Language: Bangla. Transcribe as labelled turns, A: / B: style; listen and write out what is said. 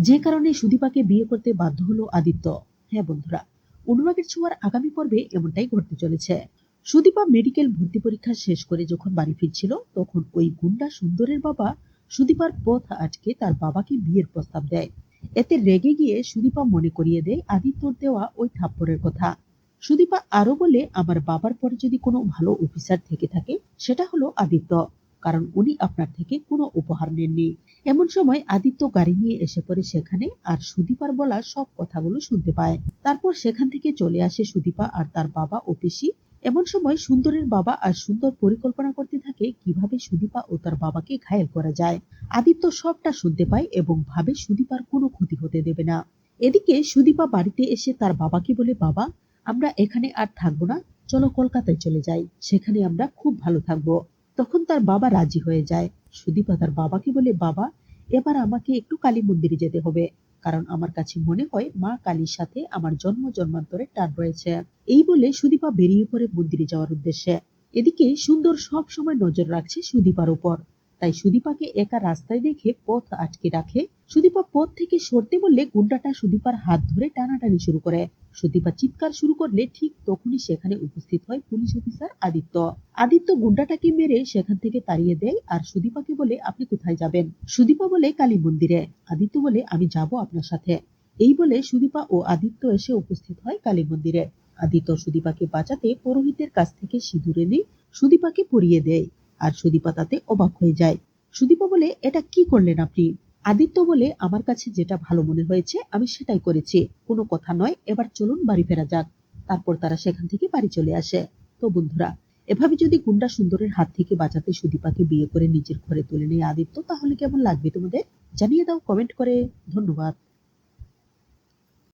A: যে কারণে সুদীপাকে বিয়ে করতে বাধ্য হলো আদিত্য। হ্যাঁ বন্ধুরা, অনুরাগের ছোঁয়ার আগামী পর্বে এমনটাই ঘটতে চলেছে। সুদীপা মেডিকেল ভর্তি পরীক্ষা শেষ করে যখন বাড়ি ফিরছিল, তখন ওই গুন্ডা সুন্দরের বাবা সুদীপার পথ আটকে তার বাবাকে বিয়ের প্রস্তাব দেয়। এতে রেগে গিয়ে সুদীপা মনে করিয়ে দেয় আদিত্যর দেওয়া ওই থাপ্পড়ের কথা। সুদীপা আরও বলে, আমার বাবার পরে যদি কোনো ভালো অফিসার থেকে থাকে, সেটা হলো আদিত্য। কারণ উনি আপনার থেকে কোনো উপহার নেননি। এমন সময় আদিত্য গাড়ি নিয়ে এসে পড়ে সেখানে আর সুদীপার বলা সব কথাগুলো শুনতে পায়। তারপর সেখান থেকে চলে আসে সুদীপা আর তার বাবা ও পিসি। এমন সময় সুন্দরের বাবা আর সুন্দর পরিকল্পনা করতে থাকে কীভাবে সুদীপা ও তার বাবাকে ঘায়েল করা যায়। আদিত্য সবটা শুনতে পায় এবং ভাবে সুদীপার কোনো ক্ষতি হতে দেবে না। এদিকে সুদীপা বাড়িতে এসে তার বাবাকে বলে, বাবা, আমরা এখানে আর থাকব না। চলো কলকাতায় চলে যাই। সেখানে আমরা খুব ভালো থাকব। তখন তার বাবা রাজি হয়ে যায়। সুদীপা তার বাবাকে বলে, বাবা এবার আমাকে একটু কালী মন্দিরে যেতে হবে। কারণ আমার কাছে মনে হয় মা কালীর সাথে আমার জন্ম জন্মান্তরের টান রয়েছে। এই বলে সুদীপা বেরিয়ে পড়ে মন্দিরে যাওয়ার উদ্দেশ্যে। এদিকে সুন্দর সব সময় নজর রাখছে সুদীপার উপর। তাই সুদীপাকে একা রাস্তায় দেখে পথ আটকে রাখে। সুদীপা পথ থেকে সরতে বললে গুন্ডাটা সুদীপার হাত ধরে টানাটানি শুরু করে। সুদীপা চিৎকার শুরু করলে ঠিক তখনই সেখানে উপস্থিত হয় পুলিশ অফিসার আদিত্য। আদিত্য গুন্ডাটাকে মেরে সেখান থেকে তাড়িয়ে দেয় আর সুদীপাকে বলে, আপনি কোথায় যাবেন? সুদীপা বলে, কালী মন্দিরে। আদিত্য বলে, আমি যাব আপনার সাথে। এই বলে সুদীপা ও আদিত্য এসে উপস্থিত হয় কালী মন্দিরে। আদিত্য সুদীপাকে বাঁচাতে পুরোহিতের কাছ থেকে সিঁদুর এনে সুদীপাকে পরিয়ে দেয়, আর সুদীপা তাতে অবাক হয়ে যায়। সুদীপা বলে, এটা কি করলেন আপনি? আদিত্য বলে আমার কাছে যেটা ভালো মনে হয়েছে, আমি সেটাই করেছি। কোনো কথা নয়, এবার চলুন বাড়ি ফেরা যাক। তারপর তারা সেখান থেকে বাড়ি চলে আসে। তো বন্ধুরা, এভাবে যদি গুন্ডা সুন্দরের হাত থেকে বাঁচাতে সুদীপাকে বিয়ে করে নিজের ঘরে তুলে নেয় আদিত্য, তাহলে কেমন লাগবে তোমাদের? জানিয়ে দাও কমেন্ট করে। ধন্যবাদ।